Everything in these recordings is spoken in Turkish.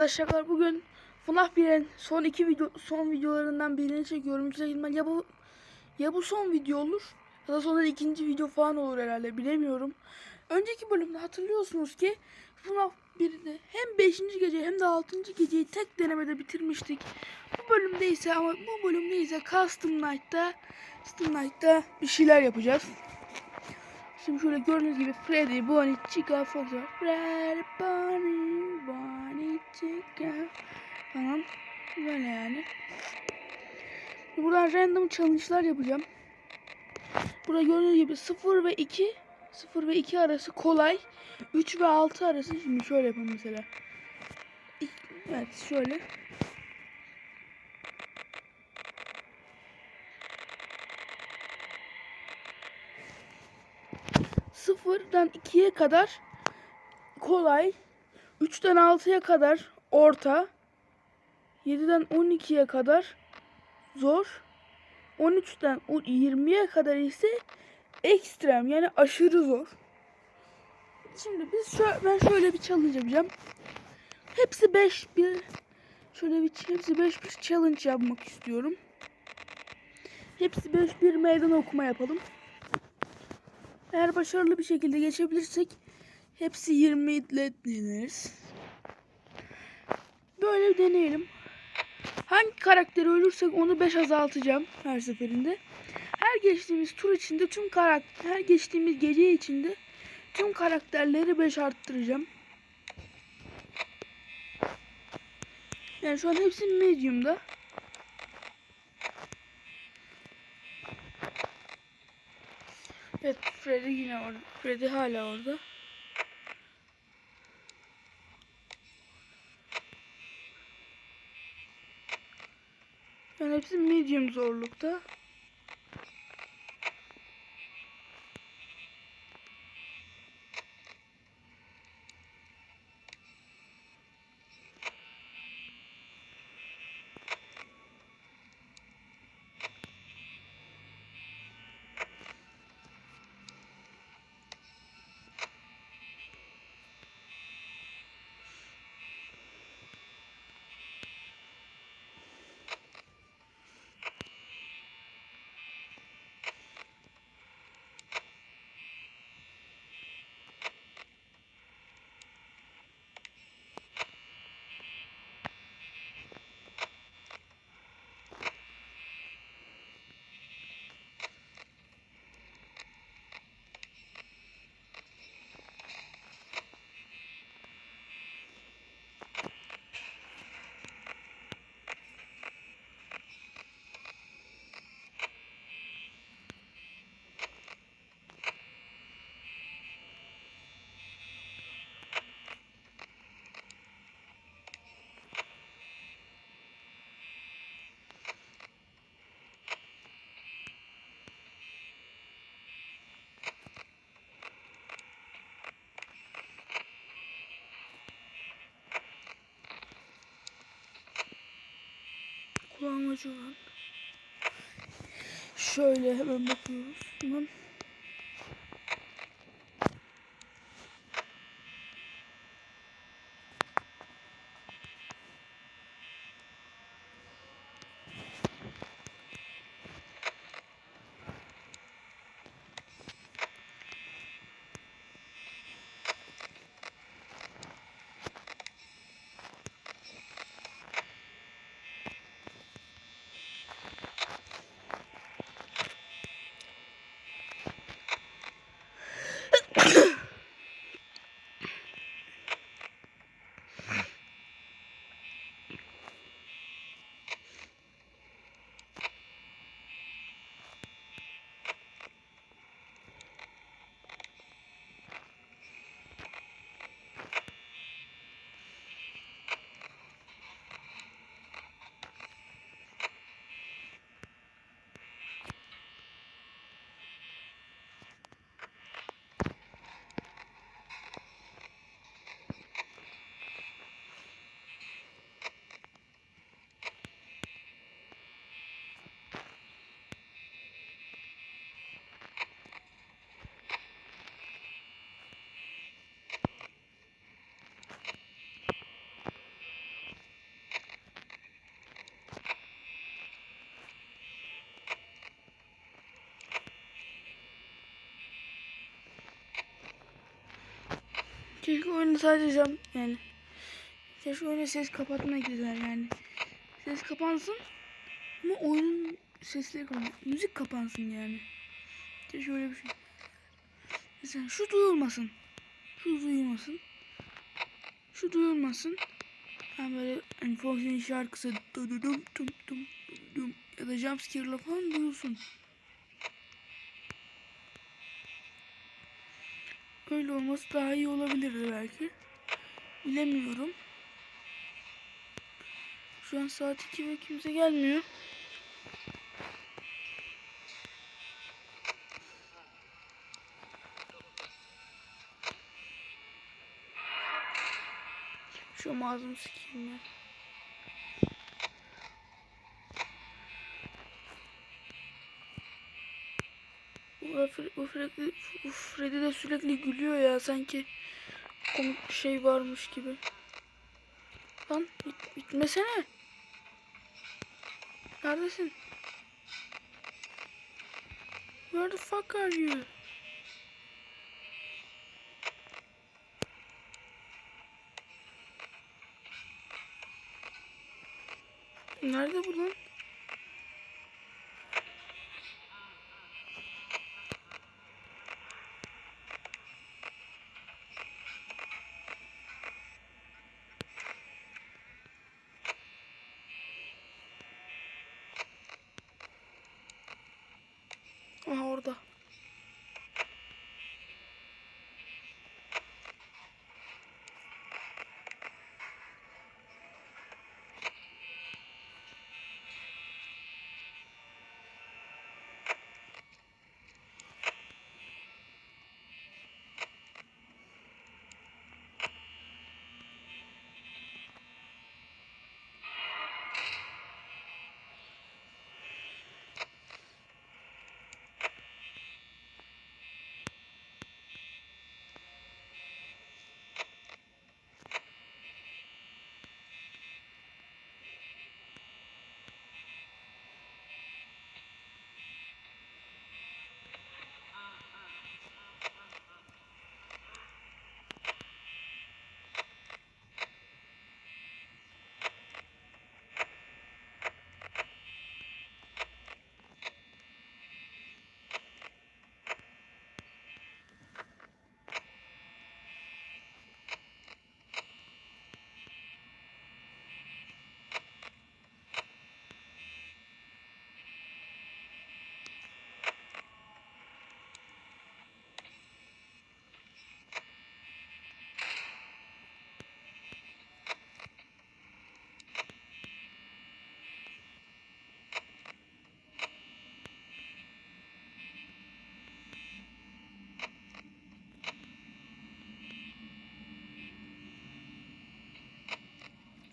Arkadaşlar bugün FNAF 1'in son iki video son videolarından birini çekiyorum. Yüksek ya bu ya bu son video olur ya da sonra ikinci video falan olur herhalde bilemiyorum. Önceki bölümde hatırlıyorsunuz ki FNAF 1'de hem 5. gece hem de 6. geceyi tek denemede bitirmiştik. Bu bölümde ise ama bu bölümde ise Custom Night'ta Custom Night'ta bir şeyler yapacağız. Şimdi şöyle gördüğünüz gibi Freddy, Bonnie, Chica, Fox. Freddy, Bonnie, Buradan random challenge'lar yapacağım. Burada gördüğünüz gibi 0 ve 2 0 ve 2 arası kolay. 3 ve 6 arası şimdi şöyle yapalım mesela. Evet şöyle. Sıfırdan 2'ye kadar kolay. 3'ten 6'ya kadar orta. 7'den 12'ye kadar zor. 13'ten 20'ye kadar ise ekstrem yani aşırı zor. Şimdi biz şöyle, ben şöyle bir challenge yapacağım. Hepsi 5 bir şöyle bir hepsi 5 bir challenge yapmak istiyorum. Hepsi 5 bir meydan okuma yapalım. Eğer başarılı bir şekilde geçebilirsek hepsi 20 ile deneriz. Böyle deneyelim. Hangi karakteri ölürsek onu 5 azaltacağım her seferinde. Her geçtiğimiz tur içinde tüm karakter, her geçtiğimiz gece içinde tüm karakterleri 5 arttıracağım. Yani şu an hepsi medium'da. Evet Freddy yine orada. Freddy hala orada. Yani hepsi medium zorlukta. Kullanmacı olan. Şöyle hemen bakıyoruz. Hemen. Keşke oyunu sadece cam yani. Keşke oyuna ses kapatma güzel yani. Ses kapansın ama oyunun sesleri kapansın. Müzik kapansın yani. Keşke öyle bir şey. Mesela şu duyulmasın. Şu duyulmasın. Şu duyulmasın. Yani böyle hani Foxy'nin şarkısı dum dum dum dum dum ya da jumpscare'la falan duyulsun. Öyle olması daha iyi olabilirdi belki. Bilemiyorum. Şu an saat 2 ve kimse gelmiyor. Şu mağazamı sikeyim ya. Bu Freddy de sürekli gülüyor ya sanki komik bir şey varmış gibi. Lan bit, bitmesene. Neredesin? Where the fuck are you? Nerede bu lan?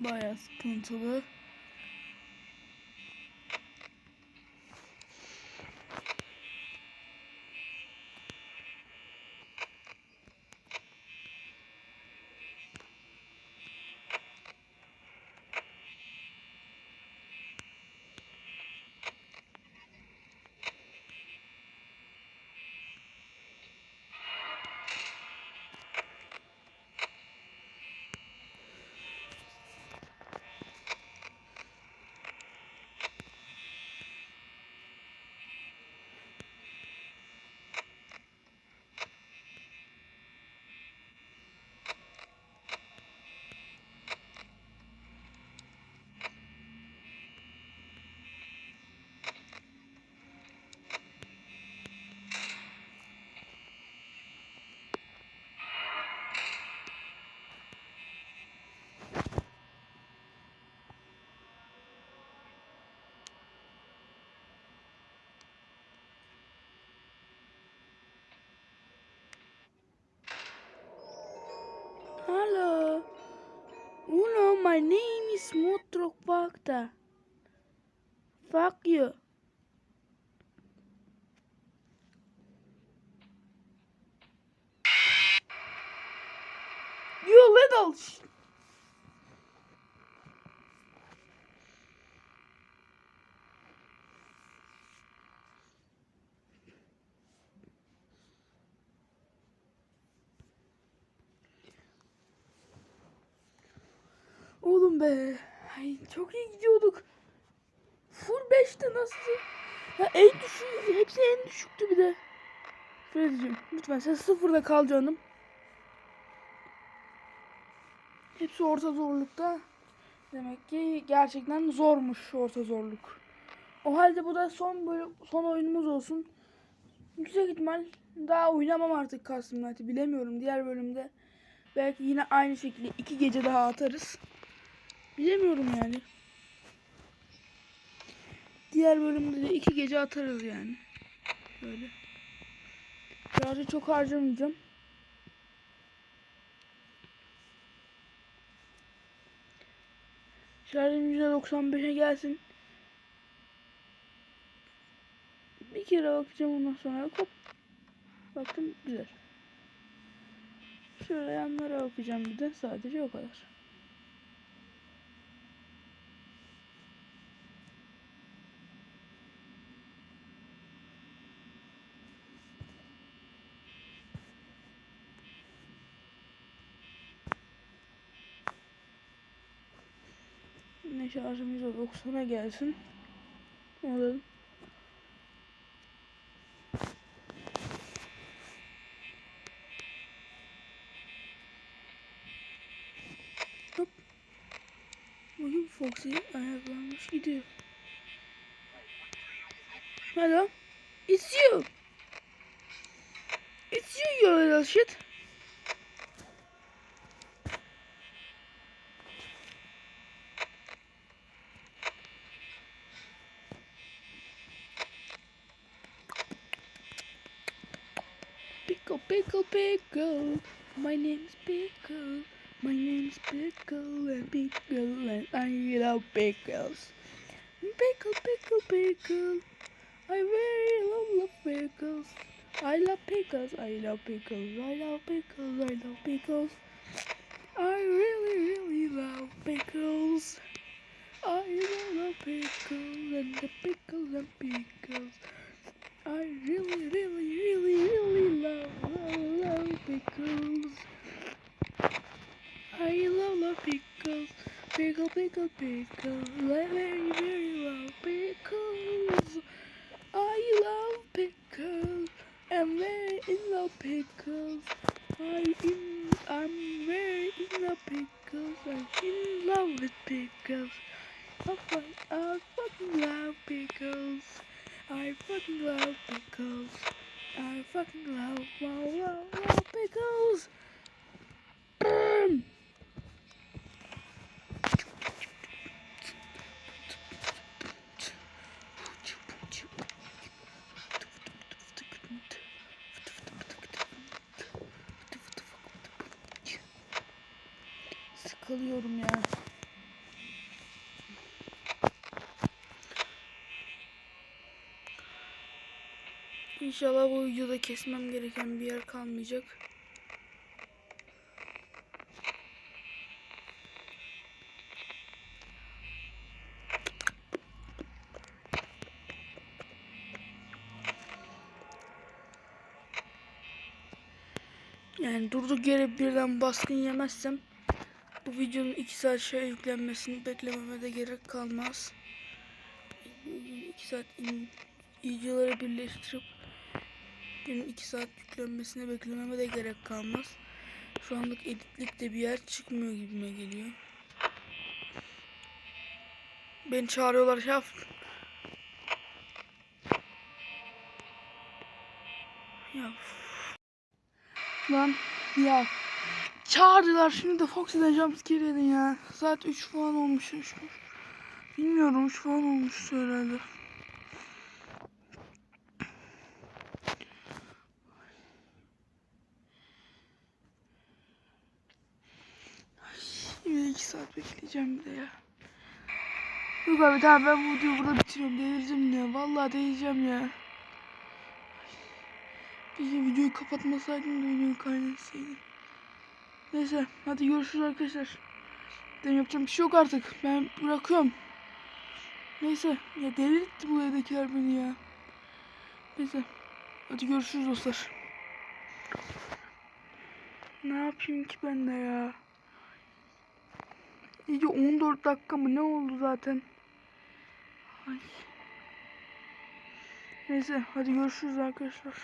Bayağı sıkıntılı. Fuck you. You little sh- Oğlum be. Ay, çok iyi gidiyorduk. Full 5'te nasıl? Ya en düşük, hepsi en düşüktü bir de. Freddy'cim lütfen sen sıfırda kal canım. Hepsi orta zorlukta. Demek ki gerçekten zormuş orta zorluk. O halde bu da son böyle son oyunumuz olsun. Yüksek ihtimal daha oynamam artık Custom Night'ı bilemiyorum. Diğer bölümde belki yine aynı şekilde iki gece daha atarız. Bilemiyorum yani. Diğer bölümde de iki gece atarız yani. Böyle. Şarjı çok harcamayacağım. Şarjım %95'e gelsin. Bir kere bakacağım ondan sonra hop. Baktım güzel. Şöyle yanlara bakacağım bir de sadece o kadar. Ne şarjım %90'a gelsin. Alalım. Hop. Bugün Foxy ayaklanmış gidiyor. Hello. It's you. It's you, you little shit. Pickle, pickle. My name's Pickle. My name's Pickle and Pickle and I love pickles. Pickle, pickle, pickle. I very love, love pickles. I love pickles. I love pickles. I love pickles. I love pickles. I really, really love pickles. I love pickles and the pickles and pickles. I really, really, really, really love, love, love pickles. I love, pickles. Pickle, pickle, pickle. Very, very love pickles. I love pickles. I'm very in love pickles. I in, I'm very in love pickles. I'm in love with pickles. I, fuck, I fucking love pickles. I fucking love pickles. I fucking love, love, love, love pickles. Sıkılıyorum ya. İnşallah bu videoda kesmem gereken bir yer kalmayacak. Yani durduk yere birden baskın yemezsem bu videonun 2 saat şey yüklenmesini beklememe de gerek kalmaz. 2 saat videoları birleştirip günün 2 saat yüklenmesine beklememe de gerek kalmaz. Şu anlık editlikte bir yer çıkmıyor gibime geliyor. Beni çağırıyorlar şaf. Ya. Lan ya. Çağırdılar şimdi de Foxy'den jumpscare yedin ya. Saat 3 falan olmuş. 3 Bilmiyorum 3 falan olmuş herhalde. Yine 2 saat bekleyeceğim bir de ya. Yok abi tamam ben bu videoyu burada bitiriyorum. Delireceğim ya. Vallahi delireceğim ya. Keşke videoyu kapatmasaydım da videoyu kaynatsaydım. Neyse hadi görüşürüz arkadaşlar. Benim yapacağım bir şey yok artık. Ben bırakıyorum. Neyse ya delirtti bu evdekiler beni ya. Neyse hadi görüşürüz dostlar. Ne yapayım ki ben de ya. İyice 14 dakika mı ne oldu zaten? Ay. Neyse hadi görüşürüz arkadaşlar.